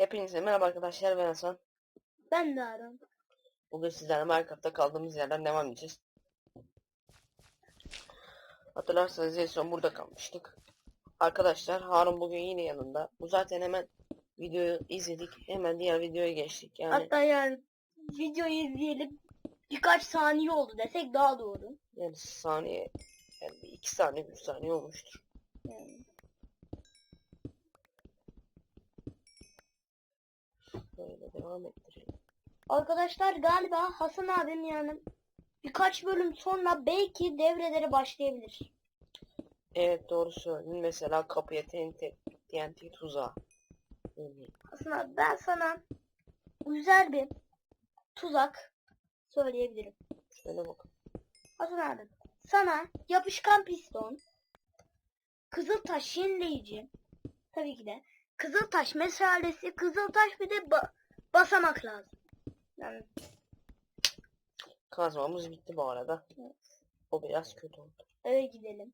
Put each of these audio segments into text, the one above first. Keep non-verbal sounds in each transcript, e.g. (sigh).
Hepinize merhaba arkadaşlar ben Hasan. Ben de Harun. Bugün sizlerle Minecraft'ta kaldığımız yerden devam edeceğiz. Hatırlarsanız en son burada kalmıştık. Arkadaşlar Harun bugün yine yanında. Bu zaten hemen videoyu izledik. Hemen diğer videoya geçtik. Yani, Hatta yani videoyu izleyelim birkaç saniye oldu desek daha doğru. yani saniye yani bir iki saniye bir saniye olmuştur. Yani. Böyle devam ettirelim. Arkadaşlar galiba Hasan abim yani birkaç bölüm sonra belki devrelere başlayabilir. Evet doğru söyledin. Mesela kapıya TNT, TNT tuzağı. Hasan abi ben sana güzel bir tuzak söyleyebilirim. Şöyle bak. Hasan abi sana yapışkan piston, kızıltaş yenileyici, tabii ki de kızıltaş meşalesi, kızıltaş bir de ba- basamak lazım. Yani Kazmamız bitti bu arada. Evet. O biraz kötü oldu. eve gidelim.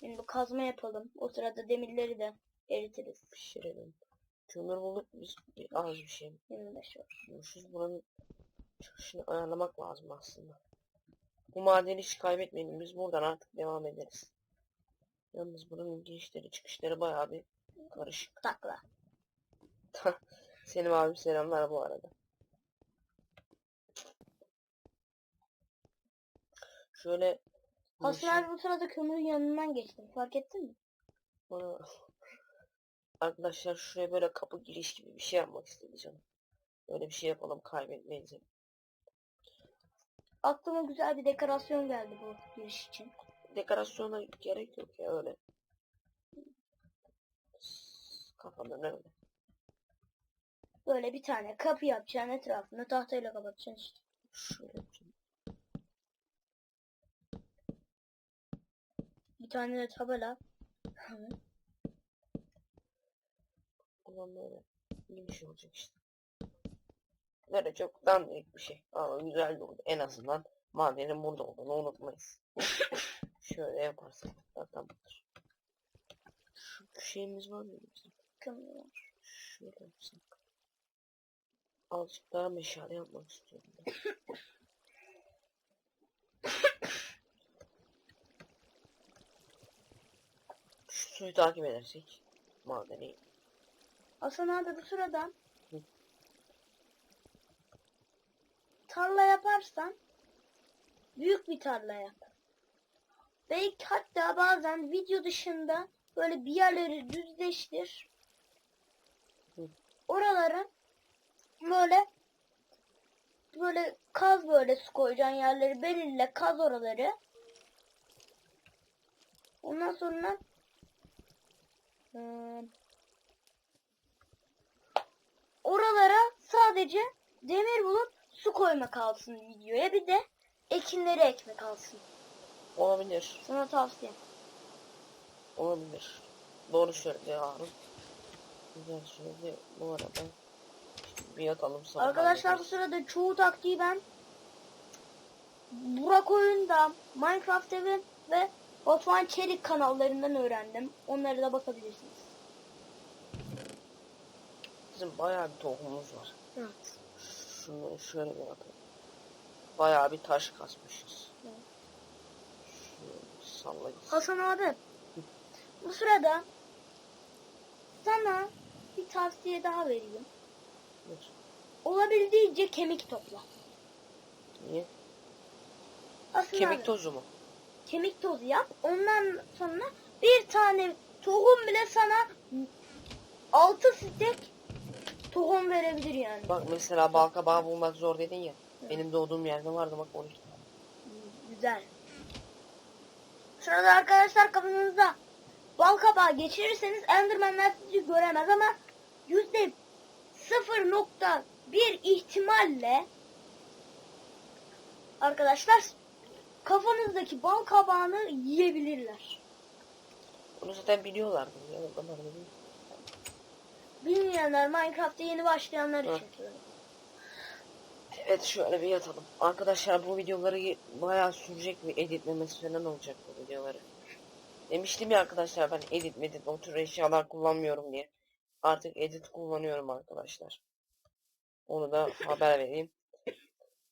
Şimdi bu kazma yapalım. O sırada demirleri de eritiriz. Pişirelim. Kömür bulduk biz bir az bir şey 25 var. bulmuşuz. Buranın çıkışını ayarlamak lazım aslında. Bu madeni hiç kaybetmeyelim. Biz buradan artık devam ederiz. Yalnız buranın girişleri çıkışları bayağı bir karışık. Takla. (laughs) Selim abi selamlar bu arada. Şöyle abi bu sırada kömürün yanından geçti. Fark ettin mi? Bana... (laughs) Arkadaşlar şuraya böyle kapı giriş gibi bir şey yapmak istedi canım. Böyle bir şey yapalım kaybetmeyiz. Aklıma güzel bir dekorasyon geldi bu giriş için. Dekorasyona gerek yok ya öyle. Kafamdan öyle. Böyle bir tane kapı yapacaksın etrafını tahtayla kapatacaksın işte. Şöyle. Bir tane de tabela. (laughs) Ulan böyle iyi bir şey olacak işte. Böyle çok dandik bir şey. Ama güzel de oldu. En azından madenin burada olduğunu unutmayız. (laughs) Şöyle yaparsak da tamamdır. Şu şeyimiz var mı bizim? Kömür var. Şöyle yapsak. Azıcık daha meşale yapmak istiyorum. Şu suyu takip edersek madeni Hasan abi bu sırada Hı. tarla yaparsan büyük bir tarla yap. Belki hatta bazen video dışında böyle bir yerleri düzleştir. Hı. Oralara böyle böyle kaz böyle su koyacağın yerleri belirle kaz oraları. Ondan sonra hmm, oralara sadece demir bulup su koyma kalsın videoya. Bir de ekinleri ekme kalsın. olabilir. Sana tavsiye. Olabilir. Doğru söyledi Harun. Güzel söyledi. Bu arada bir yatalım sabah Arkadaşlar bu sırada çoğu taktiği ben Burak Oyun'da, Minecraft Evi ve Batuhan Çelik kanallarından öğrendim. Onlara da bakabilirsiniz. Bizim bayağı bir tohumumuz var. Evet. Şunu şöyle bir yapalım. Bayağı bir taş kasmışız. Evet. Hasan abi bu sırada sana bir tavsiye daha vereyim. Dur. Olabildiğince kemik topla. Niye? Hasan Kemik abi, tozu mu? kemik tozu yap. Ondan sonra bir tane tohum bile sana 6 stek tohum verebilir yani. Bak mesela bal kabağı bulmak zor dedin ya. Benim doğduğum yerde vardı bak 12 tane. Güzel. Sırada arkadaşlar kafanızda bal kabağı geçirirseniz Enderman'ler sizi göremez ama yüzde 0.1 ihtimalle arkadaşlar kafanızdaki bal kabağını yiyebilirler. Onu zaten. Ya, değil. Bilmeyenler Minecraft'a yeni başlayanlar için. Evet şöyle bir yatalım. Arkadaşlar bu videoları bayağı sürecek bir editlemesi falan olacak bu videoları. Demiştim ya arkadaşlar ben edit medit o tür eşyalar kullanmıyorum diye. Artık edit kullanıyorum arkadaşlar. Onu da haber vereyim.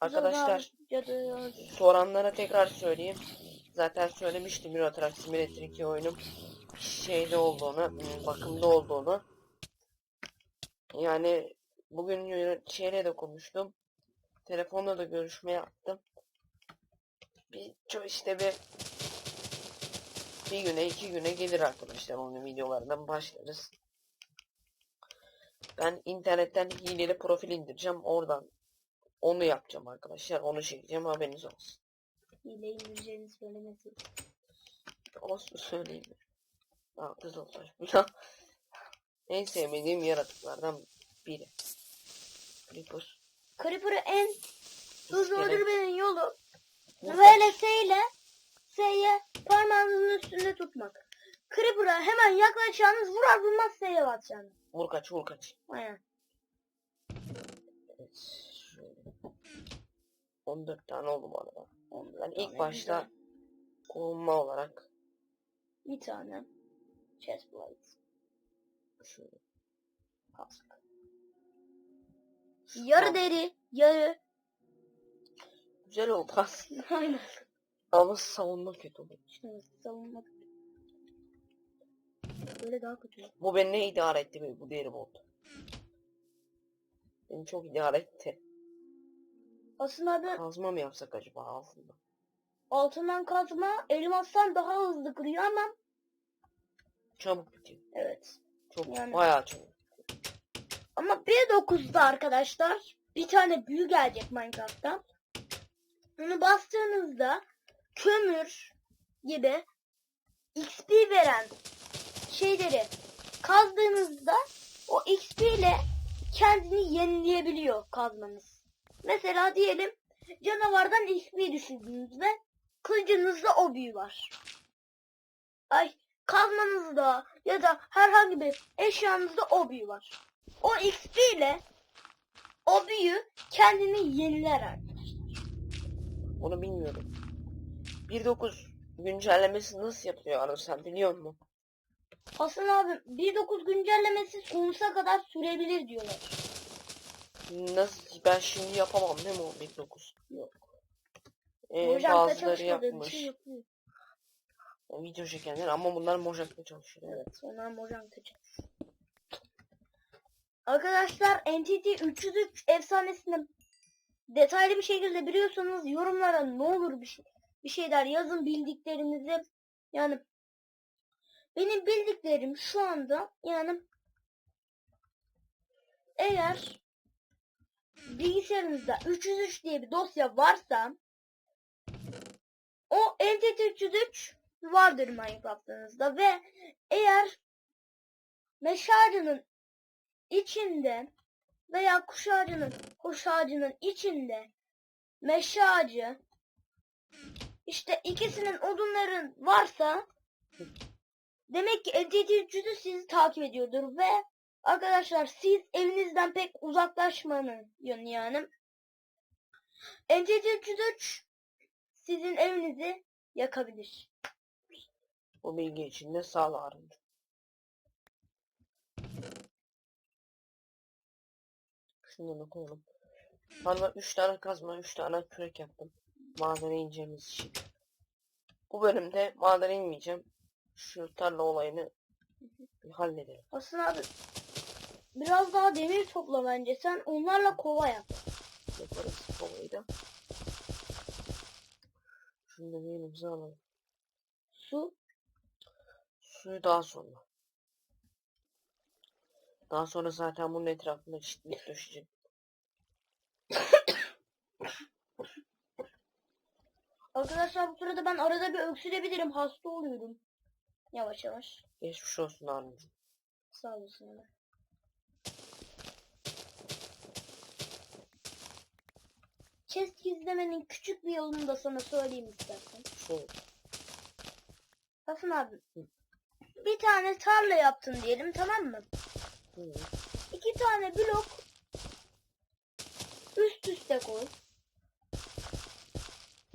Arkadaşlar soranlara tekrar söyleyeyim. Zaten söylemiştim Euro Truck Simulator 2 oyunum şeyde olduğunu, hmm, bakımda olduğunu. Yani bugün şeyle de konuştum. Telefonla da görüşme yaptım. Bir çok işte bir bir güne iki güne gelir arkadaşlar onun videolarından başlarız. Ben internetten hileli profil indireceğim. Oradan onu yapacağım arkadaşlar. Onu çekeceğim haberiniz olsun. Hile indireceğini söylemesin. Olsun söyleyeyim. Aa kız olmuş. Ya. en sevmediğim yaratıklardan biri. Creeper. Creeper'ı en hızlı öldürmenin yolu Vurkaç. VLS ile S'ye parmağınızın üstünde tutmak. Creeper'a hemen yaklaşacağınız vurar vurmaz S'ye batacaksınız. Vur kaç vur kaç. Aynen. Evet. Şöyle. 14 tane oldu bu arada. Ben ilk tane başta güzel. korunma olarak Bir tane. Chestplate. şöyle kask. Yarı deri, yarı. Güzel oldu aslında. (laughs) Aynen. Ama savunma kötü oldu. İşte savunmak. Böyle daha kötü. Bu beni ne idare etti be, bu deri bot. Beni çok idare etti. Aslında abi Kazma mı yapsak acaba altında? altından kazma elmastan daha hızlı kırıyor ama Çabuk bitiyor. evet. Çok Yani- bayağı çabuk. Ama 1.9'da arkadaşlar bir tane büyü gelecek Minecraft'ta. Bunu bastığınızda kömür gibi XP veren şeyleri kazdığınızda o XP ile kendini yenileyebiliyor kazmanız. Mesela diyelim canavardan XP düşürdünüz ve kılıcınızda o büyü var. Ay kazmanızda ya da herhangi bir eşyanızda o büyü var. O XP ile o büyü kendini yeniler arkadaşlar. Onu bilmiyorum. 1.9 güncellemesi nasıl yapılıyor Arda sen biliyor musun? Hasan abi 1.9 güncellemesi sonsuza kadar sürebilir diyorlar. Nasıl ben şimdi yapamam değil mi o 1.9? Yok. Ee, Mojang'da bazıları yapmış. şey yapıyor. O video çekenler ama bunlar Mojang'da çalışıyor. Evet. Evet onlar Mojang'da çalışıyor. Arkadaşlar NTT 303 efsanesini detaylı bir şekilde biliyorsanız yorumlara ne olur bir şey bir şeyler yazın bildiklerinizi. Yani benim bildiklerim şu anda yani eğer bilgisayarınızda 303 diye bir dosya varsa o NTT 303 vardır Minecraft'ınızda ve eğer meş ağacının içinde veya kuş ağacının kuş ağacının içinde meşe ağacı işte ikisinin odunların varsa demek ki 300'ü sizi takip ediyordur ve arkadaşlar siz evinizden pek uzaklaşmanın yani 303 sizin evinizi yakabilir. Bu bilgi için de sağ ol Arda. Şundan da koyalım. Bana 3 tane kazma, 3 tane kürek yaptım. Madene ineceğimiz için. Bu bölümde madene inmeyeceğim. Şu tarla olayını bir halledelim. Aslında abi biraz daha demir topla bence. Sen onlarla kova yap. Yaparız olayı da. Şunu da elimize alalım. Su. Suyu daha sonra. Daha sonra zaten bunun etrafında çitlik döşeceğim. Arkadaşlar bu sırada ben arada bir öksürebilirim. Hasta oluyorum. Yavaş yavaş. Geçmiş olsun Arnavut. Sağ olasın. Chest gizlemenin küçük bir yolunu da sana söyleyeyim istersen. Şu Hasan abi. Bir tane tarla yaptın diyelim tamam mı? Hı. İki tane blok üst üste koy.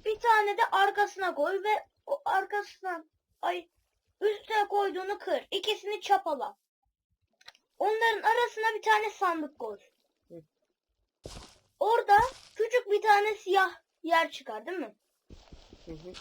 Bir tane de arkasına koy ve o arkasına ay üste koyduğunu kır. İkisini çapala. Onların arasına bir tane sandık koy. Hı. Orada küçük bir tane siyah yer çıkar değil mi? Hı hı.